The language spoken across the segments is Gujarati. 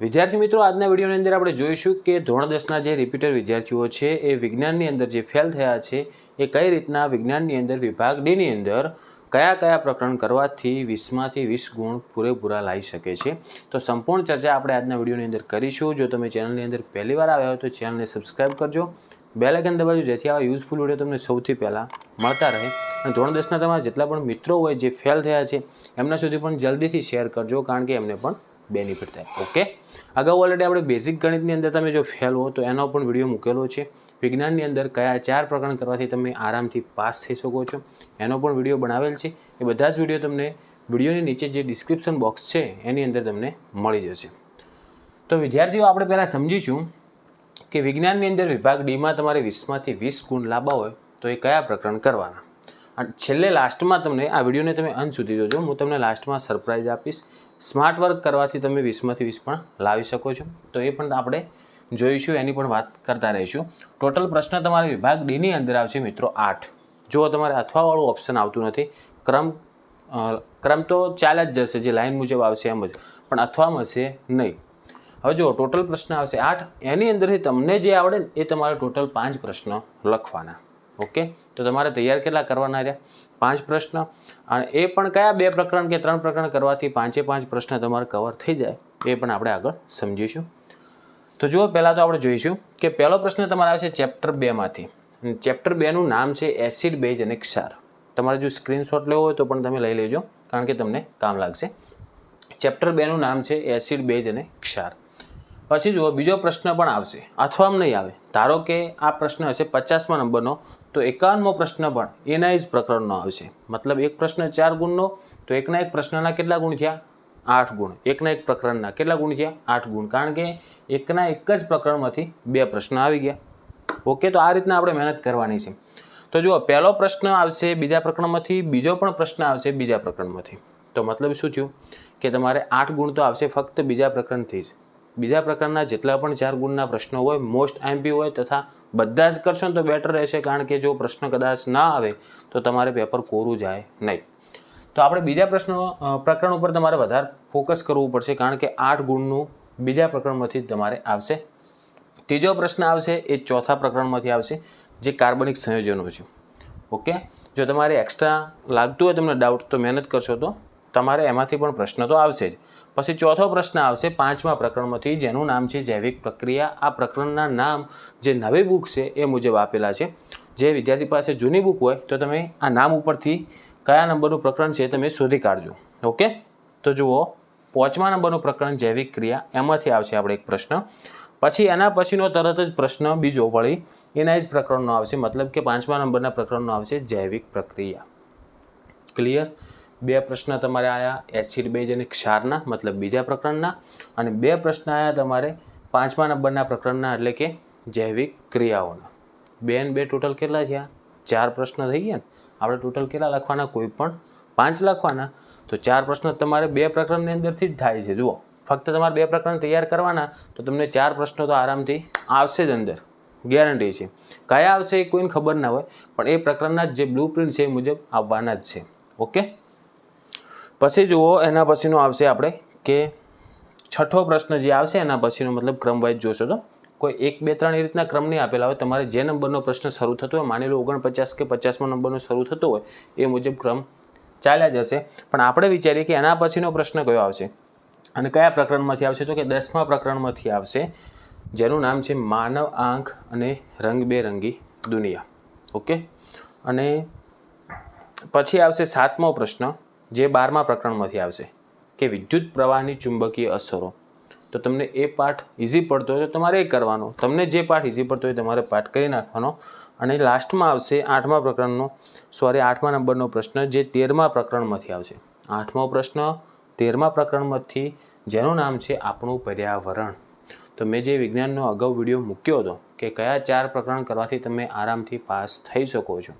વિદ્યાર્થી મિત્રો, આજના વિડીયોની અંદર આપણે જોઈશું કે ધોરણ દસના જે રિપીટર વિદ્યાર્થીઓ છે, એ વિજ્ઞાનની અંદર જે ફેલ થયા છે, એ કઈ રીતના વિજ્ઞાનની અંદર વિભાગ ડીની અંદર કયા કયા પ્રકરણ કરવાથી વીસમાંથી વીસ ગુણ પૂરેપૂરા લાવી શકે છે. તો સંપૂર્ણ ચર્ચા આપણે આજના વિડીયોની અંદર કરીશું. જો તમે ચેનલની અંદર પહેલી વાર આવ્યા હોય તો ચેનલને સબસ્ક્રાઈબ કરજો. બેલ આઇકન દબાવજો, જેથી આવા યુઝફુલ વીડિયો તમને સૌથી પહેલાં મળતા રહે. અને ધોરણ દસના તમારા જેટલા પણ મિત્રો હોય જે ફેલ થયા છે, એમના સુધી પણ જલ્દીથી શેર કરજો, કારણ કે એમને પણ બેનિફિટ થાય. ઓકે અગાઉ ઓલરેડી આપણે બેઝિક ગણિતની અંદર તમે જો ફેલ હો તો એનો પણ વીડિયો મૂકેલો છે. વિજ્ઞાનની અંદર કયા ચાર પ્રકરણ કરવાથી તમે આરામથી પાસ થઈ શકો છો. એનો પણ વીડિયો બનાવેલ છે. એ બધા જ વીડિયો તમને વિડીયોની નીચે જે ડિસ્ક્રિપ્શન બોક્સ છે, એની અંદર તમને મળી જશે. તો વિદ્યાર્થીઓ, આપણે પહેલાં સમજીશું કે વિજ્ઞાનની અંદર વિભાગ ડીમાં તમારે વીસમાંથી વીસ ગુણ લાવવા હોય તો એ કયા પ્રકરણ કરવાના. અને છેલ્લે લાસ્ટમાં તમને આ વિડીયોને તમે અંત સુધી જોજો. હું તમને લાસ્ટમાં સરપ્રાઈઝ આપીશ. સ્માર્ટ વર્ક કરવાથી તમે વીસમાંથી વીસ પણ લાવી શકો છો. તો એ પણ આપણે જોઈશું, એની પણ વાત કરતા રહીશું. ટોટલ પ્રશ્ન તમારે વિભાગ ડીની અંદર આવશે મિત્રો આઠ. જો તમારે અથવાવાળું ઓપ્શન આવતું નથી, ક્રમ ક્રમ તો ચાલ્યા જ જશે, જે લાઈન મુજબ આવશે એમ જ. પણ અથવામાં હશે નહીં. હવે જો ટોટલ પ્રશ્ન આવશે આઠ. એની અંદરથી તમને જે આવડે એ તમારે ટોટલ પાંચ પ્રશ્ન લખવાના. ઓકે? તો તમારે તૈયાર કેટલા કરવાના રહ્યા? પાંચ પ્રશ્ન. અને એ પણ કયા બે પ્રકરણ કે ત્રણ પ્રકરણ કરવાથી પાંચે પાંચ પ્રશ્ન તમારે કવર થઈ જાય? એ પણ આપણે આગળ સમજીશું. તો જુઓ, પહેલાં તો આપણે જોઈશું કે પહેલો પ્રશ્ન તમારે આવશે ચેપ્ટર બેમાંથી ચેપ્ટર બેનું નામ છે એસિડ બેઝ અને ક્ષાર. તમારે જો સ્ક્રીનશોટ લેવો હોય તો પણ તમે લઈ લેજો, કારણ કે તમને કામ લાગશે. ચેપ્ટર બેનું નામ છે એસિડ બેઝ અને ક્ષાર. પછી જુઓ, બીજો પ્રશ્ન પણ આવશે. અથવામાં નહીં આવે. ધારો કે આ પ્રશ્ન હશે પચાસમાં નંબરનો, તો એકાવનમો પ્રશ્ન પણ એના જ પ્રકરણનો આવશે. મતલબ એક પ્રશ્ન ચાર ગુણનો, તો એકના એક પ્રશ્નના કેટલા ગુણ થયા? આઠ ગુણ. એકના એક પ્રકરણના કેટલા ગુણ થયા? આઠ ગુણ. કારણ કે એકના એક જ પ્રકરણમાંથી બે પ્રશ્ન આવી ગયા. ઓકે, તો આ રીતના આપણે મહેનત કરવાની છે. તો જુઓ, પહેલો પ્રશ્ન આવશે બીજા પ્રકરણમાંથી, બીજો પણ પ્રશ્ન આવશે બીજા પ્રકરણમાંથી. તો મતલબ શું થયું? કે તમારે આઠ ગુણ તો આવશે ફક્ત બીજા પ્રકરણથી જ. બીજા પ્રકારના જેટલા પણ ચાર ગુણના પ્રશ્નો હોય મોસ્ટ આઈમ્પી હોય તથા બધા જ કરશો ને તો બેટર રહેશે, કારણ કે જો પ્રશ્ન કદાચ ના આવે, તો તમારે પેપર કોરું જાય નહીં. તો આપણે બીજા પ્રશ્ન પ્રકરણ ઉપર તમારે વધારે ફોકસ કરવું પડશે, કારણ કે આઠ ગુણનું બીજા પ્રકરણમાંથી તમારે આવશે. ત્રીજો પ્રશ્ન આવશે, એ ચોથા પ્રકરણમાંથી આવશે, જે કાર્બનિક સંયોજનો છે. ઓકે? જો તમારે એક્સ્ટ્રા લાગતું હોય, તમને ડાઉટ તો મહેનત કરશો તો તમારે એમાંથી પણ પ્રશ્ન તો આવશે જ. પછી ચોથો પ્રશ્ન આવશે પાંચમા પ્રકરણમાંથી, જેનું નામ છે જૈવિક પ્રક્રિયા. આ પ્રકરણના નામ જે નવી બુક છે એ મુજબ આપેલા છે. જે વિદ્યાર્થી પાસે જૂની બુક હોય, તો તમે આ નામ ઉપરથી કયા નંબરનું પ્રકરણ છે તમે શોધી કાઢજો. ઓકે? તો જુઓ, પાંચમા નંબરનું પ્રકરણ જૈવિક ક્રિયા, એમાંથી આવશે આપણે એક પ્રશ્ન. પછી એના પછીનો તરત જ પ્રશ્ન, બીજો વળી, એના જ પ્રકરણનો આવશે. મતલબ કે પાંચમા નંબરના પ્રકરણનો આવશે જૈવિક પ્રક્રિયા. ક્લિયર? બે પ્રશ્ન તમારે આવ્યા એસિડ બેઝ અને ક્ષારના, મતલબ બીજા પ્રકરણના. અને બે પ્રશ્ન આવ્યા તમારે પાંચમા નંબરના પ્રકરણના, એટલે કે જૈવિક ક્રિયાઓના. બે ને બે ટોટલ કેટલા થયા? ચાર પ્રશ્ન થઈ ગયા ને? આપણે ટોટલ કેટલા લખવાના? કોઈ પણ પાંચ લખવાના. તો ચાર પ્રશ્ન તમારે બે પ્રકરણની અંદરથી જ થાય છે. જુઓ, ફક્ત તમારે બે પ્રકરણ તૈયાર કરવાના, તો તમને ચાર પ્રશ્નો તો આરામથી આવશે જ અંદર. ગેરંટી છે. કયા આવશે એ કોઈને ખબર ના હોય, પણ એ પ્રકરણના જે બ્લુ પ્રિન્ટ છે એ મુજબ આવવાના જ છે. ઓકે પછી જુઓ, એના પછીનો આવશે આપણે કે છઠ્ઠો પ્રશ્ન જે આવશે, એના પછીનો મતલબ ક્રમવાઇઝ જોશો તો. કોઈ એક, બે, ત્રણ એ રીતના ક્રમ નહીં આપેલા હોય. તમારે જે નંબરનો પ્રશ્ન શરૂ થતો હોય, માની લો ઓગણપચાસ કે પચાસમો નંબરનો શરૂ થતો હોય, એ મુજબ ક્રમ ચાલ્યા જશે. પણ આપણે વિચારીએ કે એના પછીનો પ્રશ્ન કયો આવશે? અને કયા પ્રકરણમાંથી આવશે? તો કે દસમા પ્રકરણમાંથી આવશે, જેનું નામ છે માનવ આંખ અને રંગબેરંગી દુનિયા. ઓકે? અને પછી આવશે સાતમો પ્રશ્ન. જે બારમા પ્રકરણમાંથી આવશે, કે વિદ્યુત પ્રવાહની ચુંબકીય અસરો. તો તમને એ પાઠ ઇઝી પડતો હોય તો તમારે એ કરવાનો. તમને જે પાઠ ઇઝી પડતો હોય તમારે પાઠ કરી નાખવાનો. અને લાસ્ટમાં આવશે આઠમા પ્રકરણનો સોરી આઠમા નંબરનો પ્રશ્ન જે તેરમા પ્રકરણમાંથી આવશે. આઠમો પ્રશ્ન, તેરમા પ્રકરણમાંથી જેનું નામ છે આપણું પર્યાવરણ. તો મેં જે વિજ્ઞાનનો અગાઉ વીડિયો મૂક્યો હતો કે કયા ચાર પ્રકરણ કરવાથી તમે આરામથી પાસ થઈ શકો છો.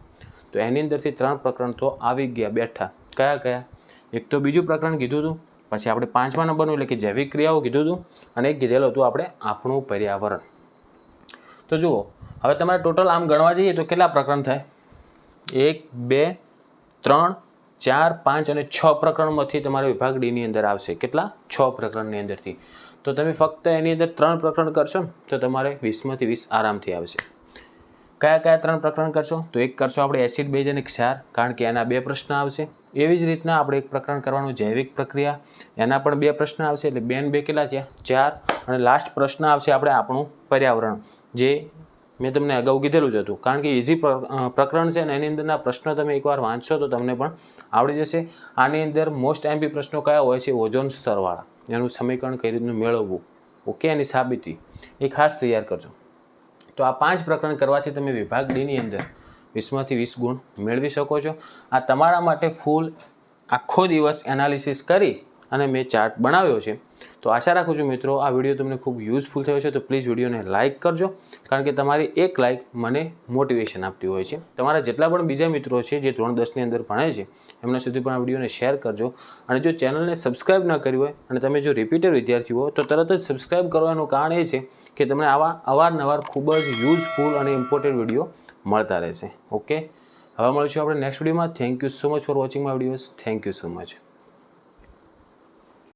તો એની અંદરથી ત્રણ પ્રકરણ તો આવી ગયા બેઠા. કયા કયા? એક તો બીજું પ્રકરણ કીધું હતું પછી આપણે પાંચમા નંબરનું એટલે કે જૈવિક ક્રિયાઓ કીધું હતું અને એક કીધેલું હતું આપણે આપણું પર્યાવરણ. તો જુઓ, હવે તમારે ટોટલ આમ ગણવા જઈએ તો કેટલા પ્રકરણ થાય? એક, બે, ત્રણ, ચાર, પાંચ અને છ પ્રકરણમાંથી તમારે વિભાગ ડીની અંદર આવશે. કેટલા? છ પ્રકરણની અંદરથી. તો તમે ફક્ત એની અંદર ત્રણ પ્રકરણ કરશો તો તમારે વીસમાંથી વીસ આરામથી આવશે. કયા કયા ત્રણ પ્રકરણ કરશો? તો એક કરશો આપણે એસિડ બેઝ અને ક્ષાર, કારણ કે એના બે પ્રશ્ન આવશે. એવી જ રીતના આપણે એક પ્રકરણ કરવાનું જૈવિક પ્રક્રિયા. એના પણ બે પ્રશ્ન આવશે, એટલે બેન બે કેટલા થયા? ચાર. અને લાસ્ટ પ્રશ્ન આવશે આપણે આપણું પર્યાવરણ, જે મેં તમને અગાઉ કીધેલું જ હતું. કારણ કે ઇઝી પ્રકરણ છે ને એની અંદરના પ્રશ્નો તમે એકવાર વાંચશો તો તમને પણ આવડી જશે. આની અંદર મોસ્ટ એમ્પી પ્રશ્નો કયા હોય છે? ઓઝોન સ્તરવાળા. એનું સમીકરણ કઈ રીતનું મેળવવું? ઓકે એની સાબિતી. એ ખાસ તૈયાર કરજો. તો આ પાંચ પ્રકરણ કરવાથી તમે વિભાગ ડીની અંદર વીસમાંથી વીસ ગુણ મેળવી શકો છો. આ તમારા માટે ફૂલ આખો દિવસ એનાલિસિસ કરી અને મેં ચાર્ટ બનાવ્યો છે. તો આશા રાખું છું મિત્રો, આ વીડિયો તમને ખૂબ યુઝફુલ થયો છે તો પ્લીઝ વિડીયોને લાઇક કરજો, કારણ કે તમારી એક લાઇક મને મોટિવેશન આપતી હોય છે. તમારા જેટલા પણ બીજા મિત્રો છે, જે ધોરણ દસની અંદર ભણે છે, એમના સુધી પણ આ વિડીયોને શેર કરજો. અને જો ચેનલને સબસ્ક્રાઇબ ન કરી હોય, અને તમે જો રિપીટર વિદ્યાર્થી હો, તો તરત જ સબસ્ક્રાઇબ કરવાનું કારણ એ છે કે તમને આવા અવારનવાર ખૂબ જ યુઝફુલ અને ઇમ્પોર્ટન્ટ વીડિયો મળતા રહેશે. ઓકે? હવે મળીશું આપણે નેક્સ્ટ વિડીયોમાં. Thank you so much for watching my videos thank you so much